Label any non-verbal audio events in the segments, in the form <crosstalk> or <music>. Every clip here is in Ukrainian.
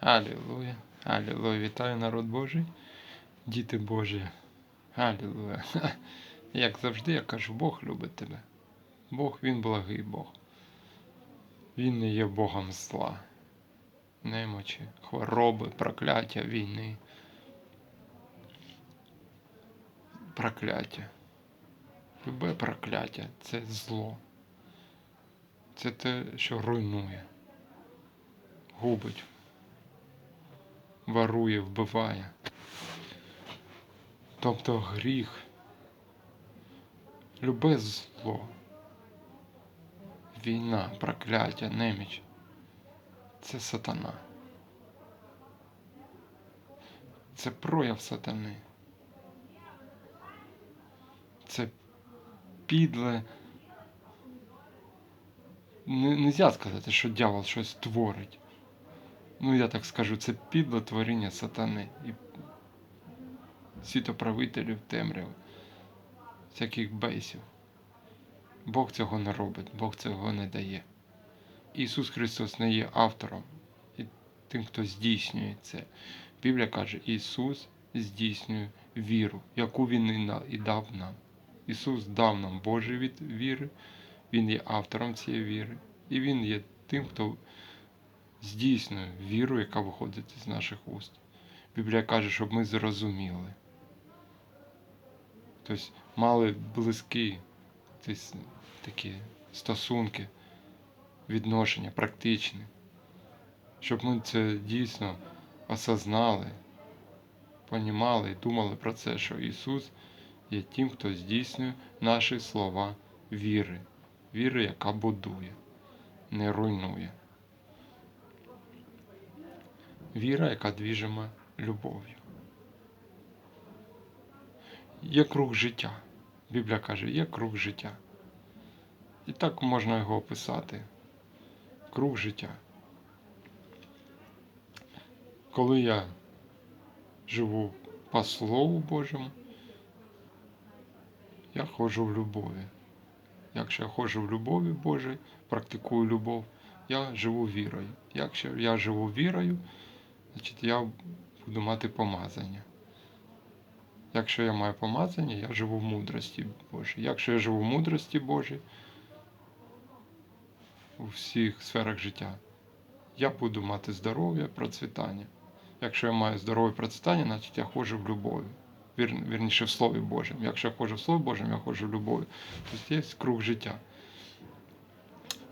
Алілуя. Алілуя. Вітаю народ Божий. Діти Божі. Алілуя. <laughs> Як завжди, я кажу, Бог любить тебе. Бог, Він благий Бог. Він не є Богом зла, немочі, хвороби, прокляття, війни. Прокляття. Любе прокляття це зло. Це те, що руйнує, губить, ворує, вбиває. Тобто гріх, любе зло, війна, прокляття, неміч це сатана. Це прояв сатани. Це підле. Не сказати, що дьявол щось творить. Ну, я так скажу, це підле творіння сатани і світоправителів темряви, всяких бейсів. Бог цього не робить, Бог цього не дає. Ісус Христос не є автором і тим, хто здійснює це. Біблія каже, Ісус здійснює віру, яку Він і дав нам. Ісус дав нам Божий від віри, Він є автором цієї віри, і Він є тим, хто здійснює віру, яка виходить з наших уст. Біблія каже, щоб ми зрозуміли. Тобто мали близькі такі стосунки, відношення, практичні, щоб ми це дійсно осознали, понімали і думали про це, що Ісус є тим, хто здійснює наші слова віри, віри, яка будує, не руйнує. Віра, яка двіжима любов'ю. Є круг життя. Біблія каже, є круг життя. І так можна його описати. Круг життя. Коли я живу по Слову Божому, я ходжу в любові. Якщо я ходжу в любові Божій, практикую любов, я живу вірою. Якщо я живу вірою, значить я буду мати помазання. Якщо я маю помазання, я живу в мудрості Божій. Якщо я живу в мудрості Божій у всіх сферах життя, я буду мати здоров'я, процвітання. Якщо я маю здоров'я процвітання, значить я ходжу в любові. Вір, вірніше в Слові Божому. Якщо я ходжу в Слові Божому, я ходжу в любові. Тобто є круг життя.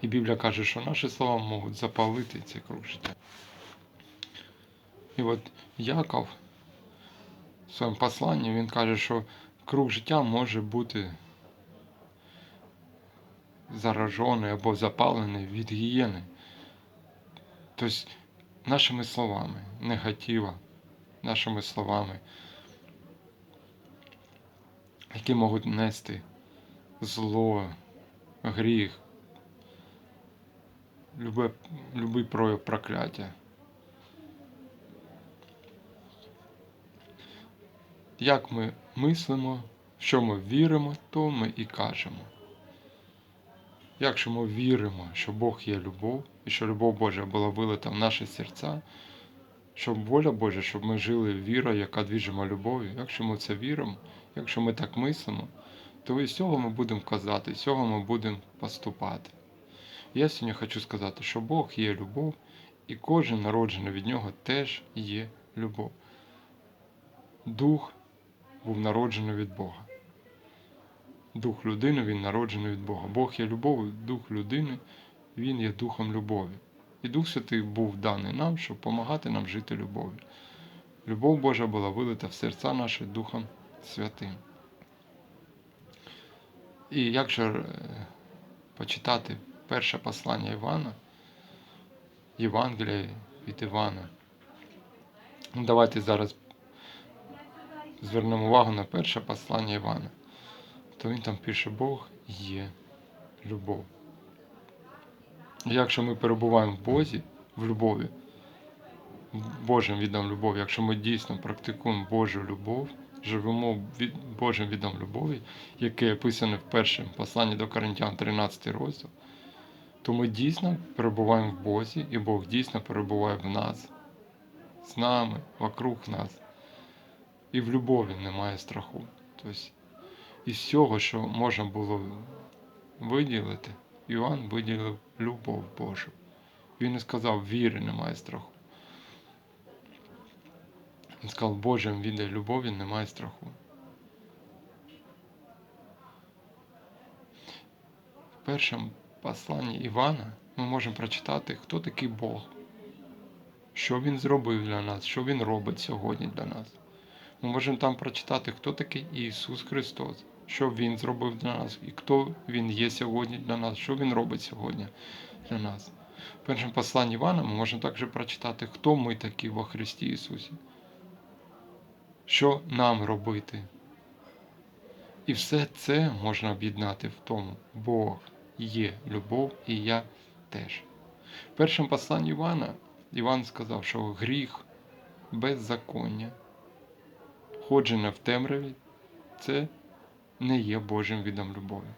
І Біблія каже, що наші слова можуть запалити цей круг життя. І от Яков в своєму посланні він каже, що круг життя може бути заражений або запалений від гієни. Тобто нашими словами, негатива, нашими словами, які можуть нести зло, гріх, любе, любий прояв прокляття. Як ми мислимо, що ми віримо, то ми і кажемо. Якщо ми віримо, що Бог є любов, і що любов Божа була вилита в наші серця, щоб воля Божа, щоб ми жили вірою, яка двіжима любов'ю, якщо ми в це віримо, якщо ми так мислимо, то із цього ми будемо казати, з цього ми будемо поступати. Я сьогодні хочу сказати, що Бог є любов, і кожен народжений від нього теж є любов. Дух був народжений від Бога. Дух людини він народжений від Бога. Бог є любов, дух людини, він є духом любові. І Дух Святий був даний нам, щоб допомагати нам жити любов'ю. Любов Божа була вилита в серця наші Духом Святим. І якщо е, почитати перше послання Івана, Євангелія від Івана, ну, давайте зараз звернемо увагу на перше послання Івана, то він там пише Бог є любов. Якщо ми перебуваємо в Бозі, в любові, Божим відом любові, якщо ми дійсно практикуємо Божу любов, живемо від Божим відом любові, яке описане в першому посланні до Коринтян 13 розділ, то ми дійсно перебуваємо в Бозі, і Бог дійсно перебуває в нас. з нами, вокруг нас. І в любові немає страху. Тобто, із всього, що можна було виділити, Іван виділив любов Божу. Він не сказав, віри немає страху. Він сказав, Божим віде любові немає страху. В першому посланні Івана ми можемо прочитати, хто такий Бог, що Він зробив для нас, що Він робить сьогодні для нас. Ми можемо там прочитати, хто такий Ісус Христос, що Він зробив для нас, і хто Він є сьогодні для нас, що Він робить сьогодні для нас. В першому посланні Івана ми можемо також прочитати, хто ми такі во Христі Ісусі, що нам робити. І все це можна об'єднати в тому, Бог є любов, і я теж. В першому посланні Івана Іван сказав, що гріх, беззаконня, ходження в темряві це не є Божим відом любові.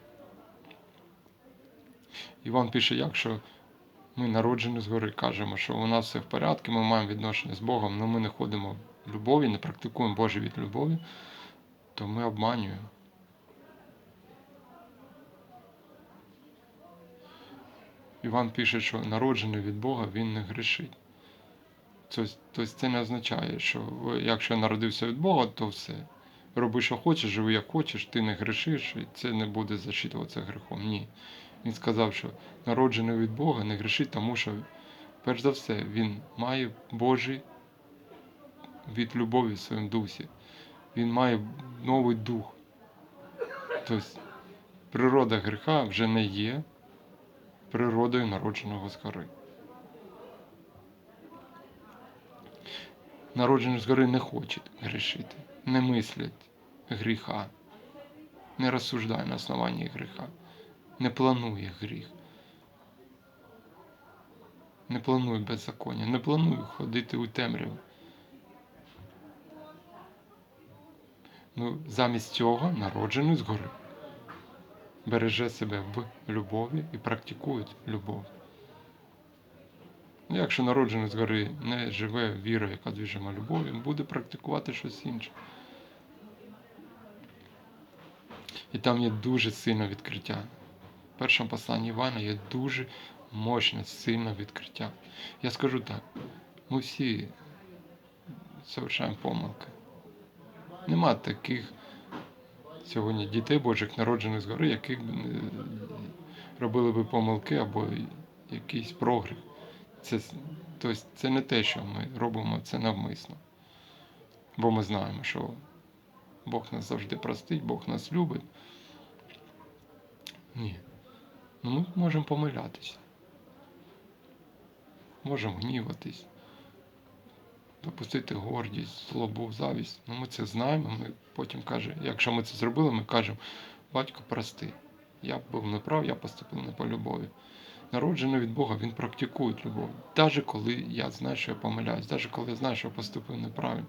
Іван пише, якщо ми народжені згори, кажемо, що у нас все в порядку, ми маємо відношення з Богом, але ми не ходимо в любові, не практикуємо Божий від любові, то ми обманюємо. Іван пише, що народжений від Бога він не грішить. Тобто це не означає, що якщо я народився від Бога, то все. Роби, що хочеш, живи як хочеш, ти не грішиш, і це не буде зачитуватися грехом. Ні. Він сказав, що народжений від Бога не грішить, тому що, перш за все, він має Божий від любові в своєму дусі. Він має новий дух. Тобто природа гріха вже не є природою народженого згори. Народжений згори не хоче грішити, не мислять гріха, не розсуждає на основанні гріха, не планує гріх, не планує беззаконня, не планує ходити у темряву. Ну, замість цього народжений згори береже себе в любові і практикує любов. Ну, Якщо народжений згори не живе вірою, яка двіжима любов'ю, він буде практикувати щось інше. І там є дуже сильне відкриття. В першому посланні Івана є дуже мощне, сильне відкриття. Я скажу так: ми всі совершаємо помилки. Нема таких сьогодні дітей Божих, народжених згори, яких б робили би помилки або якийсь прогріх. Це, тобто, це не те, що ми робимо це навмисно. Бо ми знаємо, що Бог нас завжди простить, Бог нас любить. Ні. Ну ми можемо помилятися. Можемо гніватись, допустити гордість, злобу, завість. Ну ми це знаємо. Ми потім кажемо, якщо ми це зробили, ми кажемо, батько, прости. Я був неправ, я поступив не по любові народжений від Бога, він практикує любов. Навіть коли я знаю, що я помиляюсь, навіть коли я знаю, що я поступив неправильно.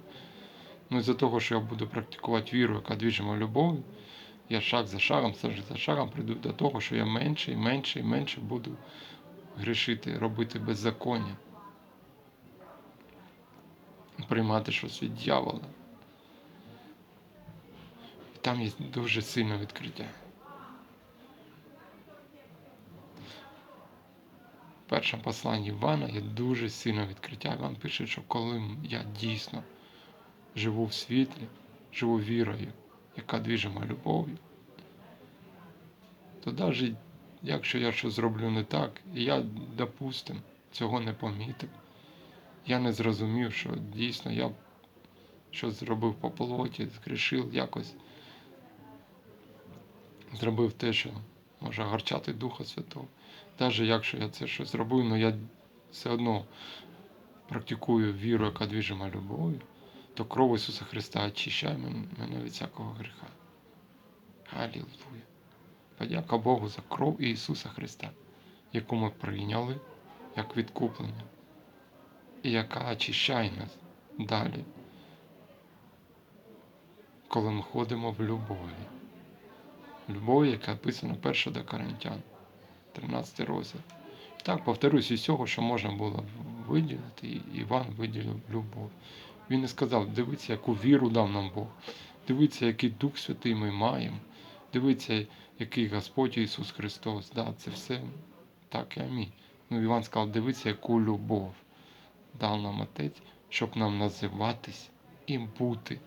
Ну і за того, що я буду практикувати віру, яка двіжима любов'ю, я шаг за шагом, стежик за шагом прийду до того, що я менше і менше і менше буду грішити, робити беззаконня. Приймати щось від дьявола. І там є дуже сильне відкриття. В першому посланні Івана є дуже сильне відкриття. Іван пише, що коли я дійсно живу в світлі, живу вірою, яка двіжима любов'ю, то навіть якщо я щось зроблю не так, і я, допустим, цього не помітив, я не зрозумів, що дійсно я щось зробив по плоті, згрішив якось, зробив те, що може гарчати Духа Святого. Навіть якщо я це щось зробив, але я все одно практикую віру, яка двіжима любов'ю, то кров Ісуса Христа очищає мене від всякого гріха. Алілуя. Подяка Богу за кров Ісуса Христа, яку ми прийняли як відкуплення, і яка очищає нас далі, коли ми ходимо в любові. Любов, яка описана перша до Коринтян, 13 розділ. Так, повторюсь, із цього, що можна було виділити, і Іван виділив любов. Він не сказав, дивіться, яку віру дав нам Бог. Дивіться, який Дух Святий ми маємо. Дивіться, який Господь Ісус Христос. Да, це все так і амінь. Ну, Іван сказав, дивіться, яку любов дав нам Отець, щоб нам називатись і бути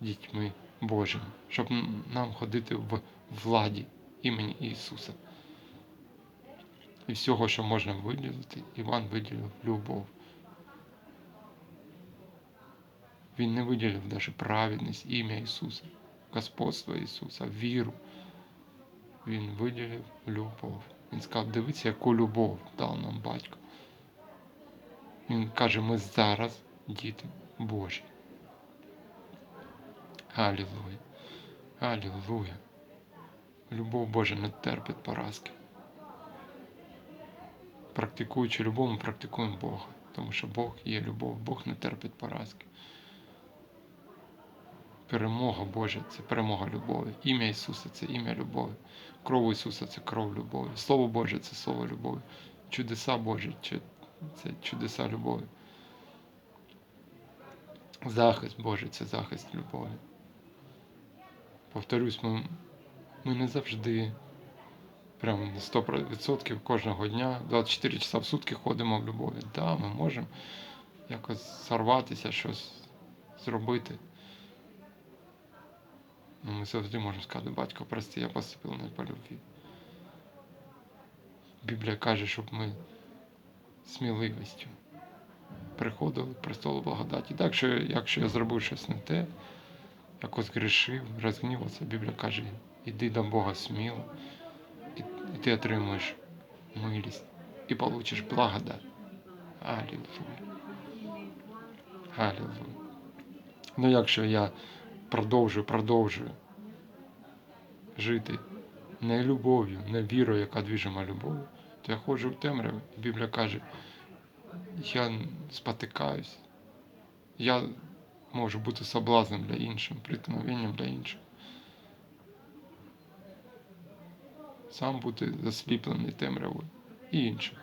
дітьми Божими, щоб нам ходити в владі імені Ісуса. І всього, що можна виділити, Іван виділив любов. Він не виділив навіть праведність, ім'я Ісуса, господство Ісуса, віру. Він виділив любов. Він сказав, дивіться, яку любов дав нам батько. Він каже, ми зараз діти Божі. Алілуя. Алілуя. Любов Божа не терпить поразки. Практикуючи любов, ми практикуємо Бога. Тому що Бог є любов, Бог не терпить поразки. Перемога Божа це перемога любові. Ім'я Ісуса це ім'я любові. Кров Ісуса це кров любові. Слово Боже це слово любові. Чудеса Божі це чудеса любові. Захист Божий це захист любові. Повторюсь, ми, ми не завжди прям на 100% кожного дня, 24 часа в сутки ходимо в любові. Так, да, ми можемо якось сорватися, щось зробити. Ну, ми завжди можемо сказати, батько, прости, я поступив не по любві. Біблія каже, щоб ми сміливістю приходили к престолу благодаті. Так, що якщо я зробив щось не те, якось грішив, розгнівався, Біблія каже, іди до Бога сміло, ти отримуєш милість і получиш благодать. Алілуя. Алілуя. Ну якщо я продовжую, продовжую жити не любов'ю, не вірою, яка двіжима любов'ю, то я ходжу в темряві. Біблія каже, я спотикаюсь, я можу бути соблазнем для інших, приткновенням для інших. Сам бути засліплений темрявою і інших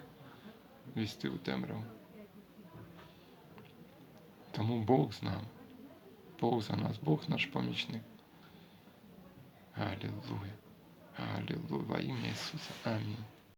вести у темряву. Тому Бог з нами. Бог за нас, Бог наш помічник. Аллилуйя. Аллилуйя. Во ім'я Ісуса. Амінь.